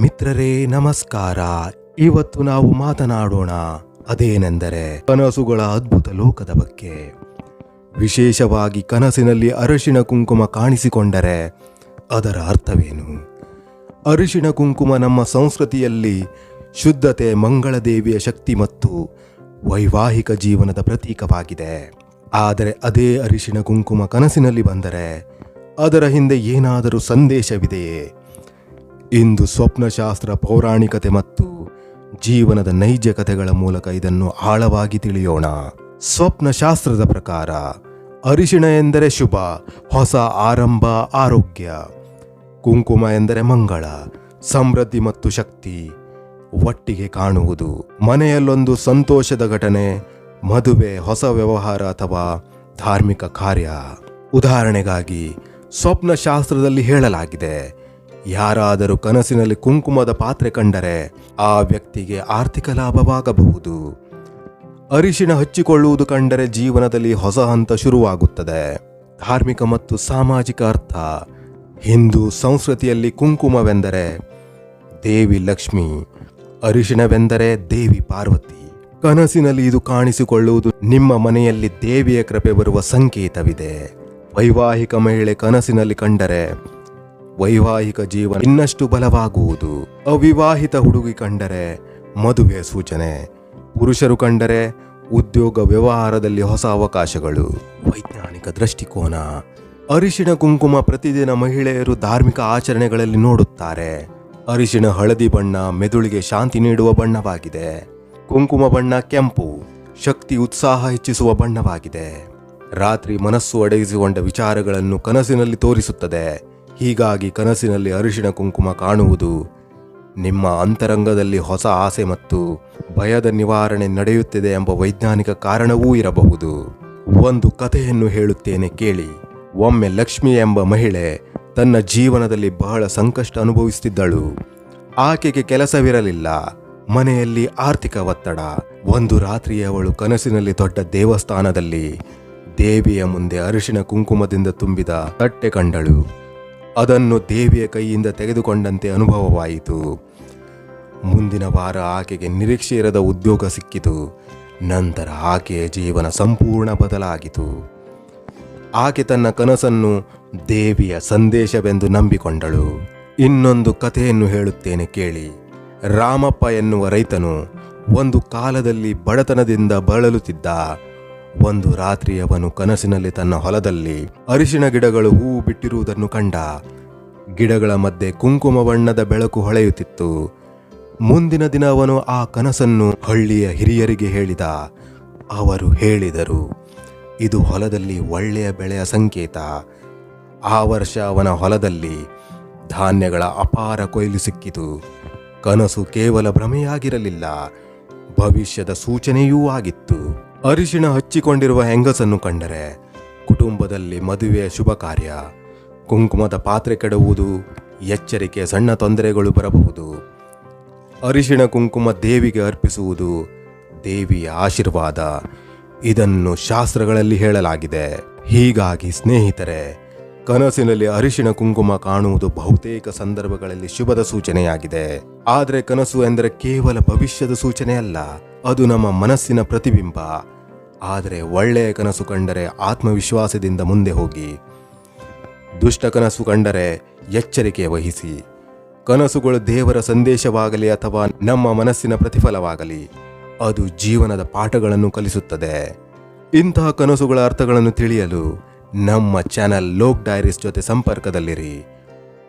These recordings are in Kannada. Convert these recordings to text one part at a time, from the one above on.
ಮಿತ್ರರೇ, ನಮಸ್ಕಾರ. ಇವತ್ತು ನಾವು ಮಾತನಾಡೋಣ ಅದೇನೆಂದರೆ ಕನಸುಗಳ ಅದ್ಭುತ ಲೋಕದ ಬಗ್ಗೆ. ವಿಶೇಷವಾಗಿ ಕನಸಿನಲ್ಲಿ ಅರಿಶಿಣ ಕುಂಕುಮ ಕಾಣಿಸಿಕೊಂಡರೆ ಅದರ ಅರ್ಥವೇನು? ಅರಿಶಿಣ ಕುಂಕುಮ ನಮ್ಮ ಸಂಸ್ಕೃತಿಯಲ್ಲಿ ಶುದ್ಧತೆ, ಮಂಗಳದೇವಿಯ ಶಕ್ತಿ ಮತ್ತು ವೈವಾಹಿಕ ಜೀವನದ ಪ್ರತೀಕವಾಗಿದೆ. ಆದರೆ ಅದೇ ಅರಿಶಿಣ ಕುಂಕುಮ ಕನಸಿನಲ್ಲಿ ಬಂದರೆ ಅದರ ಹಿಂದೆ ಏನಾದರೂ ಸಂದೇಶವಿದೆಯೇ? ಇಂದು ಸ್ವಪ್ನಶಾಸ್ತ್ರ, ಪೌರಾಣಿಕತೆ ಮತ್ತು ಜೀವನದ ನೈಜ ಕಥೆಗಳ ಮೂಲಕ ಇದನ್ನು ಆಳವಾಗಿ ತಿಳಿಯೋಣ. ಸ್ವಪ್ನಶಾಸ್ತ್ರದ ಪ್ರಕಾರ, ಅರಿಶಿಣ ಎಂದರೆ ಶುಭ, ಹೊಸ ಆರಂಭ ಆರೋಗ್ಯ. ಕುಂಕುಮ ಎಂದರೆ ಮಂಗಳ, ಸಮೃದ್ಧಿ ಮತ್ತು ಶಕ್ತಿ. ಒಟ್ಟಿಗೆ ಕಾಣುವುದು ಮನೆಯಲ್ಲೊಂದು ಸಂತೋಷದ ಘಟನೆ, ಮದುವೆ, ಹೊಸ ವ್ಯವಹಾರ ಅಥವಾ ಧಾರ್ಮಿಕ ಕಾರ್ಯ. ಉದಾಹರಣೆಗಾಗಿ, ಸ್ವಪ್ನಶಾಸ್ತ್ರದಲ್ಲಿ ಹೇಳಲಾಗಿದೆ ಯಾರಾದರೂ ಕನಸಿನಲ್ಲಿ ಕುಂಕುಮದ ಪಾತ್ರೆ ಕಂಡರೆ ಆ ವ್ಯಕ್ತಿಗೆ ಆರ್ಥಿಕ ಲಾಭವಾಗಬಹುದು. ಅರಿಶಿಣ ಹಚ್ಚಿಕೊಳ್ಳುವುದು ಕಂಡರೆ ಜೀವನದಲ್ಲಿ ಹೊಸ ಹಂತ ಶುರುವಾಗುತ್ತದೆ. ಧಾರ್ಮಿಕ ಮತ್ತು ಸಾಮಾಜಿಕ ಅರ್ಥ. ಹಿಂದೂ ಸಂಸ್ಕೃತಿಯಲ್ಲಿ ಕುಂಕುಮವೆಂದರೆ ದೇವಿ ಲಕ್ಷ್ಮಿ, ಅರಿಶಿಣವೆಂದರೆ ದೇವಿ ಪಾರ್ವತಿ. ಕನಸಿನಲ್ಲಿ ಇದು ಕಾಣಿಸಿಕೊಳ್ಳುವುದು ನಿಮ್ಮ ಮನೆಯಲ್ಲಿ ದೇವಿಯ ಕೃಪೆ ಬರುವ ಸಂಕೇತವಿದೆ. ವೈವಾಹಿಕ ಮಹಿಳೆ ಕನಸಿನಲ್ಲಿ ಕಂಡರೆ ವೈವಾಹಿಕ ಜೀವನ ಇನ್ನಷ್ಟು ಬಲವಾಗುವುದು. ಅವಿವಾಹಿತ ಹುಡುಗಿ ಕಂಡರೆ ಮದುವೆ ಸೂಚನೆ. ಪುರುಷರು ಕಂಡರೆ ಉದ್ಯೋಗ ವ್ಯವಹಾರದಲ್ಲಿ ಹೊಸ ಅವಕಾಶಗಳು. ವೈಜ್ಞಾನಿಕ ದೃಷ್ಟಿಕೋನ. ಅರಿಶಿಣ ಕುಂಕುಮ ಪ್ರತಿದಿನ ಮಹಿಳೆಯರು ಧಾರ್ಮಿಕ ಆಚರಣೆಗಳಲ್ಲಿ ನೋಡುತ್ತಾರೆ. ಅರಿಶಿಣ ಹಳದಿ ಬಣ್ಣ ಮೆದುಳಿಗೆ ಶಾಂತಿ ನೀಡುವ ಬಣ್ಣವಾಗಿದೆ. ಕುಂಕುಮ ಬಣ್ಣ ಕೆಂಪು. ಶಕ್ತಿ ಉತ್ಸಾಹ ಹೆಚ್ಚಿಸುವ ಬಣ್ಣವಾಗಿದೆ. ರಾತ್ರಿ ಮನಸ್ಸು ಅಡಗಿಸಿಕೊಂಡ ವಿಚಾರಗಳನ್ನು ಕನಸಿನಲ್ಲಿ ತೋರಿಸುತ್ತದೆ. ಹೀಗಾಗಿ ಕನಸಿನಲ್ಲಿ ಅರಿಶಿನ ಕುಂಕುಮ ಕಾಣುವುದು ನಿಮ್ಮ ಅಂತರಂಗದಲ್ಲಿ ಹೊಸ ಆಸೆ ಮತ್ತು ಭಯದ ನಿವಾರಣೆ ನಡೆಯುತ್ತಿದೆ ಎಂಬ ವೈಜ್ಞಾನಿಕ ಕಾರಣವೂ ಇರಬಹುದು. ಒಂದು ಕಥೆಯನ್ನು ಹೇಳುತ್ತೇನೆ ಕೇಳಿ. ಒಮ್ಮೆ ಲಕ್ಷ್ಮಿ ಎಂಬ ಮಹಿಳೆ ತನ್ನ ಜೀವನದಲ್ಲಿ ಬಹಳ ಸಂಕಷ್ಟ ಅನುಭವಿಸುತ್ತಿದ್ದಳು. ಆಕೆಗೆ ಕೆಲಸವಿರಲಿಲ್ಲ. ಮನೆಯಲ್ಲಿ ಆರ್ಥಿಕ ಒತ್ತಡ. ಒಂದು ರಾತ್ರಿ ಅವಳು ಕನಸಿನಲ್ಲಿ ದೊಡ್ಡ ದೇವಸ್ಥಾನದಲ್ಲಿ ದೇವಿಯ ಮುಂದೆ ಅರಿಶಿನ ಕುಂಕುಮದಿಂದ ತುಂಬಿದ ತಟ್ಟೆ ಕಂಡಳು. ಅದನ್ನು ದೇವಿಯ ಕೈಯಿಂದ ತೆಗೆದುಕೊಂಡಂತೆ ಅನುಭವವಾಯಿತು. ಮುಂದಿನ ವಾರ ಆಕೆಗೆ ನಿರೀಕ್ಷೆ ಇರದ ಉದ್ಯೋಗ ಸಿಕ್ಕಿತು. ನಂತರ ಆಕೆಯ ಜೀವನ ಸಂಪೂರ್ಣ ಬದಲಾಗಿತು. ಆಕೆ ತನ್ನ ಕನಸನ್ನು ದೇವಿಯ ಸಂದೇಶವೆಂದು ನಂಬಿಕೊಂಡಳು. ಇನ್ನೊಂದು ಕಥೆಯನ್ನು ಹೇಳುತ್ತೇನೆ ಕೇಳಿ. ರಾಮಪ್ಪ ಎನ್ನುವ ರೈತನು ಒಂದು ಕಾಲದಲ್ಲಿ ಬಡತನದಿಂದ ಬಳಲುತ್ತಿದ್ದ ಒಂದು ರಾತ್ರಿ ಅವನು ಕನಸಿನಲ್ಲಿ ತನ್ನ ಹೊಲದಲ್ಲಿ ಅರಿಶಿನ ಗಿಡಗಳು ಹೂವು ಬಿಟ್ಟಿರುವುದನ್ನು ಕಂಡ. ಗಿಡಗಳ ಮಧ್ಯೆ ಕುಂಕುಮ ಬಣ್ಣದ ಬೆಳಕು ಹೊಳೆಯುತ್ತಿತ್ತು. ಮುಂದಿನ ದಿನ ಅವನು ಆ ಕನಸನ್ನು ಹಳ್ಳಿಯ ಹಿರಿಯರಿಗೆ ಹೇಳಿದ. ಅವರು ಹೇಳಿದರು, ಇದು ಹೊಲದಲ್ಲಿ ಒಳ್ಳೆಯ ಬೆಳೆಯ ಸಂಕೇತ. ಆ ವರ್ಷ ಅವನ ಹೊಲದಲ್ಲಿ ಧಾನ್ಯಗಳ ಅಪಾರ ಕೊಯ್ಲು ಸಿಕ್ಕಿತು. ಕನಸು ಕೇವಲ ಭ್ರಮೆಯಾಗಿರಲಿಲ್ಲ, ಭವಿಷ್ಯದ ಸೂಚನೆಯೂ ಆಗಿತ್ತು. ಅರಿಶಿಣ ಹಚ್ಚಿಕೊಂಡಿರುವ ಹೆಂಗಸನ್ನು ಕಂಡರೆ ಕುಟುಂಬದಲ್ಲಿ ಮದುವೆಯ ಶುಭ ಕಾರ್ಯ. ಕುಂಕುಮದ ಪಾತ್ರೆ ಕೆಡುವುದು ಎಚ್ಚರಿಕೆ, ಸಣ್ಣ ತೊಂದರೆಗಳು ಬರಬಹುದು. ಅರಿಶಿಣ ಕುಂಕುಮ ದೇವಿಗೆ ಅರ್ಪಿಸುವುದು ದೇವಿಯ ಆಶೀರ್ವಾದ. ಇದನ್ನು ಶಾಸ್ತ್ರಗಳಲ್ಲಿ ಹೇಳಲಾಗಿದೆ. ಹೀಗಾಗಿ ಸ್ನೇಹಿತರೆ ಕನಸಿನಲ್ಲಿ ಅರಿಶಿನ ಕುಂಕುಮ ಕಾಣುವುದು ಬಹುತೇಕ ಸಂದರ್ಭಗಳಲ್ಲಿ ಶುಭದ ಸೂಚನೆಯಾಗಿದೆ. ಆದರೆ ಕನಸು ಎಂದರೆ ಕೇವಲ ಭವಿಷ್ಯದ ಸೂಚನೆಯಲ್ಲ, ಅದು ನಮ್ಮ ಮನಸ್ಸಿನ ಪ್ರತಿಬಿಂಬ. ಆದರೆ ಒಳ್ಳೆಯ ಕನಸು ಕಂಡರೆ ಆತ್ಮವಿಶ್ವಾಸದಿಂದ ಮುಂದೆ ಹೋಗಿ. ದುಷ್ಟ ಕನಸು ಕಂಡರೆ ಎಚ್ಚರಿಕೆ ವಹಿಸಿ. ಕನಸುಗಳು ದೇವರ ಸಂದೇಶವಾಗಲಿ ಅಥವಾ ನಮ್ಮ ಮನಸ್ಸಿನ ಪ್ರತಿಫಲವಾಗಲಿ, ಅದು ಜೀವನದ ಪಾಠಗಳನ್ನು ಕಲಿಸುತ್ತದೆ. ಇಂತಹ ಕನಸುಗಳ ಅರ್ಥಗಳನ್ನು ತಿಳಿಯಲು ನಮ್ಮ ಚಾನೆಲ್ ಲೋಕ್ ಡೈರೀಸ್ ಜೊತೆ ಸಂಪರ್ಕದಲ್ಲಿರಿ.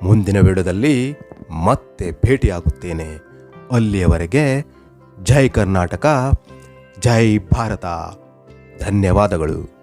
ಮುಂದಿನ ವಿಡಿಯೋದಲ್ಲಿ ಮತ್ತೆ ಭೇಟಿಯಾಗುತ್ತೇನೆ. ಅಲ್ಲಿಯವರೆಗೆ ಜೈ ಕರ್ನಾಟಕ, ಜೈ ಭಾರತ. ಧನ್ಯವಾದಗಳು.